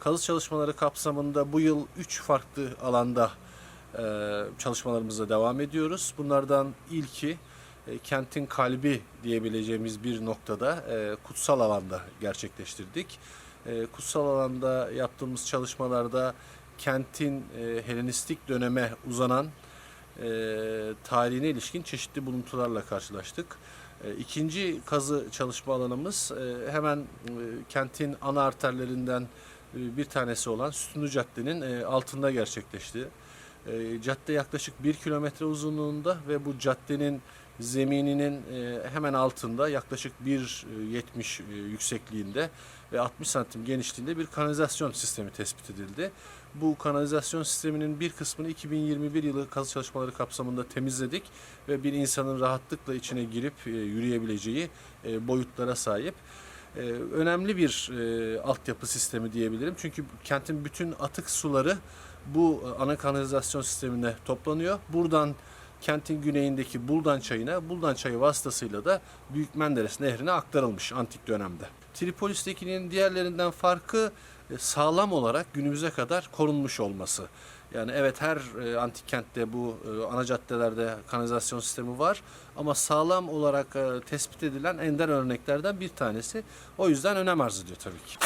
Kazı çalışmaları kapsamında bu yıl 3 farklı alanda çalışmalarımıza devam ediyoruz. Bunlardan ilki e, kentin kalbi diyebileceğimiz bir noktada e, kutsal alanda gerçekleştirdik. E, kutsal alanda yaptığımız çalışmalarda kentin Helenistik döneme uzanan e, tarihine ilişkin çeşitli buluntularla karşılaştık. E, İkinci kazı çalışma alanımız hemen kentin ana arterlerinden bir tanesi olan Sütunlu Cadde'nin altında gerçekleşti. E, Cadde yaklaşık 1 kilometre uzunluğunda ve bu caddenin zemininin e, hemen altında yaklaşık 1.70 e, yüksekliğinde ve 60 santim genişliğinde bir kanalizasyon sistemi tespit edildi. Bu kanalizasyon sisteminin bir kısmını 2021 yılı kazı çalışmaları kapsamında temizledik ve bir insanın rahatlıkla içine girip e, yürüyebileceği e, boyutlara sahip. E, önemli bir e, altyapı sistemi diyebilirim. Çünkü kentin bütün atık suları bu e, ana kanalizasyon sistemine toplanıyor. Buradan kentin güneyindeki Buldan Çayı'na, Buldan Çayı vasıtasıyla da Büyük Menderes Nehri'ne aktarılmış antik dönemde. Tripolis'tekinin diğerlerinden farkı e, sağlam olarak günümüze kadar korunmuş olması. Yani evet her e, antik kentte bu e, ana caddelerde kanalizasyon sistemi var ama sağlam olarak e, tespit edilen ender örneklerden bir tanesi. O yüzden önem arz ediyor tabii ki.